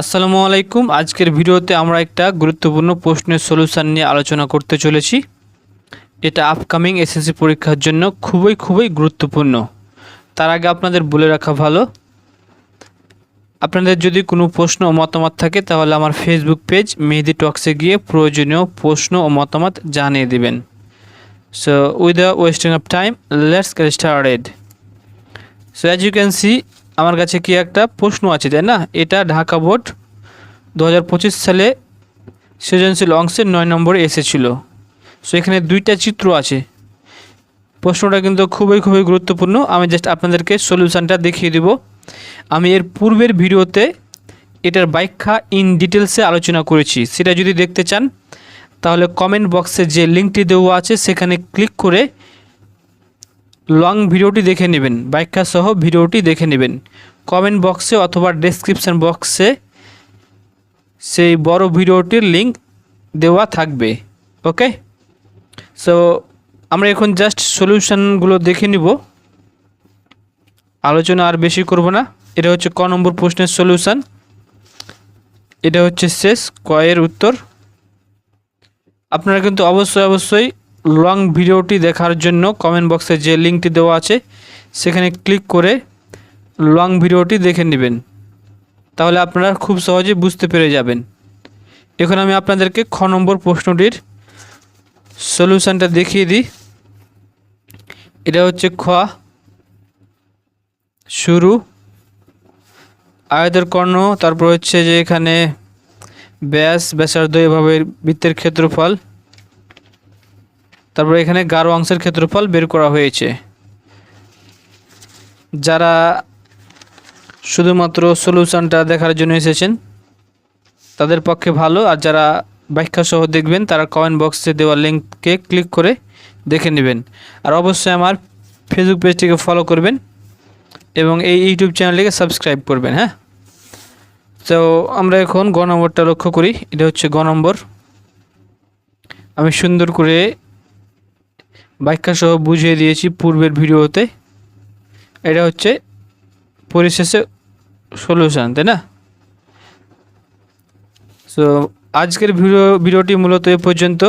আসসালামু আলাইকুম। আজকের ভিডিওতে আমরা একটা গুরুত্বপূর্ণ প্রশ্নের সলিউশন নিয়ে আলোচনা করতে চলেছি। এটা আপকামিং এসএসসি পরীক্ষার জন্য খুবই খুবই গুরুত্বপূর্ণ। তার আগে আপনাদের বলে রাখা ভালো। আপনাদের যদি কোনো প্রশ্ন ও মতামত থাকে, তাহলে আমার ফেসবুক পেজ মেহেদি টক্সে গিয়ে প্রয়োজনীয় প্রশ্ন ও মতামত জানিয়ে দেবেন। So with the wasting of time let's started so as you can see আমার কাছে কি একটা প্রশ্ন আছে, তাই না? এটা ঢাকা বোর্ড দু হাজার পঁচিশ সালে সৃজনশীল অংশের নয় নম্বরে এসেছিল। সো এখানে দুইটা চিত্র আছে। প্রশ্নটা কিন্তু খুবই খুবই গুরুত্বপূর্ণ। আমি জাস্ট আপনাদেরকে সলিউশনটা দেখিয়ে দিব। আমি এর পূর্বের ভিডিওতে এটার ব্যাখ্যা ইন ডিটেলসে আলোচনা করেছি। সেটা যদি দেখতে চান, তাহলে কমেন্ট বক্সে যে লিঙ্কটি দেওয়া আছে, সেখানে ক্লিক করে লং ভিডিওটি দেখে নেবেন ব্যাখ্যা সহ ভিডিওটি দেখে নেবেন। কমেন্ট বক্সে অথবা ডেসক্রিপশন বক্সে সেই বড় ভিডিওটির লিংক দেওয়া থাকবে, ওকে? সো আমরা এখন জাস্ট সলিউশনগুলো দেখে নিব। আলোচনা আর বেশি করব না। এটা হচ্ছে ক নম্বর প্রশ্নের সলিউশন। এটা হচ্ছে শেষ কয়ের উত্তর। আপনারা কিন্তু অবশ্যই অবশ্যই লং ভিডিওটি দেখার জন্য কমেন্ট বক্সে যে লিঙ্কটি দেওয়া আছে, সেখানে ক্লিক করে লং ভিডিওটি দেখে নেবেন। তাহলে আপনারা খুব সহজে বুঝতে পেরে যাবেন। এখন আমি আপনাদেরকে খ নম্বর প্রশ্নটির সলিউশনটা দেখিয়ে দিই। এটা হচ্ছে খ। শুরু। আয়তের কর্ণ, তারপর হচ্ছে যে এখানে ব্যাস, ব্যাসার্ধ এভাবে বৃত্তের ক্ষেত্রফল। তারপর এখানে গাঢ় অংশের ক্ষেত্রফল বের করা হয়েছে। যারা শুধুমাত্র সলিউশনটা দেখার জন্য এসেছেন, তাদের পক্ষে ভালো, আর যারা ব্যাখ্যা সহ দেখবেন, তারা কমেন্ট বক্সে দেওয়া লিঙ্ককে ক্লিক করে দেখে নেবেন। আর অবশ্যই আমার ফেসবুক পেজটিকে ফলো করবেন এবং এই ইউটিউব চ্যানেলটিকে সাবস্ক্রাইব করবেন হ্যাঁ? তো আমরা এখন গ নম্বরটা লক্ষ্য করি। এটা হচ্ছে গ নম্বর। আমি সুন্দর করে ব্যাখ্যা সহ বুঝিয়ে দিয়েছি পূর্বের ভিডিওতে। এটা হচ্ছে পরিশেষে সলিউশন, তাই না? সো আজকের ভিডিও, ভিডিওটি মূলত এ পর্যন্ত।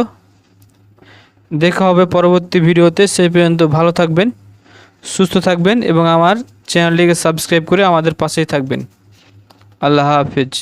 দেখা হবে পরবর্তী ভিডিওতে। সেই পর্যন্ত ভালো থাকবেন, সুস্থ থাকবেন এবং আমার চ্যানেলটিকে সাবস্ক্রাইব করে আমাদের পাশেই থাকবেন। আল্লাহ হাফিজ।